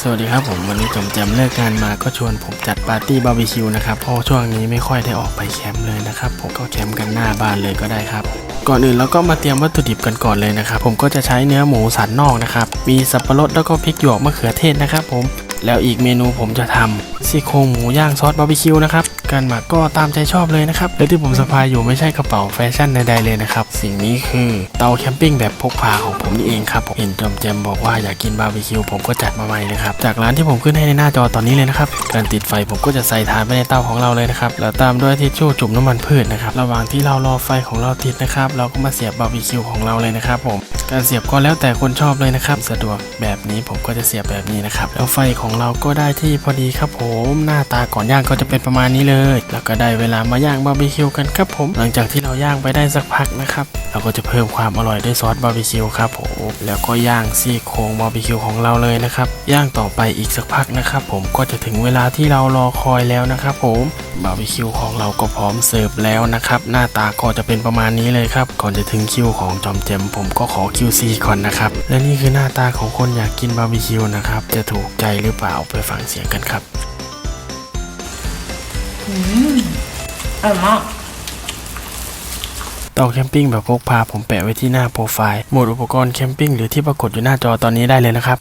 สวัสดีครับผมวันนี้จมแจมเลิกงานมาก็ชวนผมจัดปาร์ตี้บาร์บีคิวนะครับเพราะช่วงนี้ไม่ค่อยได้ออกไปแคมป์เลยนะครับผมก็แคมป์กันหน้าบ้านเลยก็ได้ครับ ก่อนอื่นเราก็มาเตรียมวัตถุดิบกันก่อนเลยนะครับผมก็จะใช้เนื้อหมูสันนอกนะครับมีสับปะรดแล้วก็พริกหยวกมะเขือเทศนะครับผมแล้วอีกเมนูผมจะทำซี่โครงหมูย่างซอสบาร์บีคิวนะครับ การหมักก็ตามใจชอบเลยนะครับ และที่ผมสะพายอยู่ไม่ใช่กระเป๋าแฟชั่นใดๆเลยนะครับ สิ่งนี้คือเตาแคมปิ้งแบบพกพาของผมนี่เองครับผมเห็นจอมแจมบอกว่าอยากกินบาร์บีคิวผมก็จัดมาใหม่เลยครับ จากร้านที่ผมขึ้นให้ในหน้าจอตอนนี้เลยนะครับ การติดไฟผมก็จะใส่ถ่านไปในเตาของเราเลยนะครับ แล้วตามด้วยทิชชู่จุ่มน้ำมันพืชนะครับ ระหว่างที่เรารอไฟของเราติดนะครับ เราก็มาเสียบบาร์บีคิวของเราเลยนะครับผม การเสียบก็แล้วแต่คนชอบเลยนะครับ สะดวกแบบนี้ผมก็จะเสียบแบบนี้นะครับแล้วไฟของเราก็ได้ที่พอดีครับผมหน้าตาก่อนย่างก็จะเป็นประมาณนี้เลย แล้วก็ได้เวลามาย่างบาร์บีคิวกันครับผม หลังจากที่เราย่างไปได้สักพักนะครับเราก็จะเพิ่มความอร่อยด้วยซอสบาร์บีคิวครับผมแล้วก็ย่างซี่โครงบาร์บีคิวของเราเลยนะครับย่างต่อไปอีกสักพักนะครับผมก็จะถึงเวลาที่เรารอคอยแล้วนะครับผม บาร์บีคิวของเราก็พร้อมเสิร์ฟแล้วนะครับ หน้าตาก็จะเป็นประมาณนี้เลยครับ ก่อนจะถึงคิวของจอมแจมผมก็ขอ QC ก่อนนะครับ และนี่คือหน้าตาของคนอยากกินบาร์บีคิวนะครับ จะถูกใจหรือเปล่าไปฟังเสียงกันครับอร่อยมากเตาแคมปิ้งแบบพกพาผมแปะไว้ที่หน้าโปรไฟล์ โหมดอุปกรณ์แคมปิ้งหรือที่ปรากฏอยู่หน้าจอตอนนี้ได้เลยนะครับ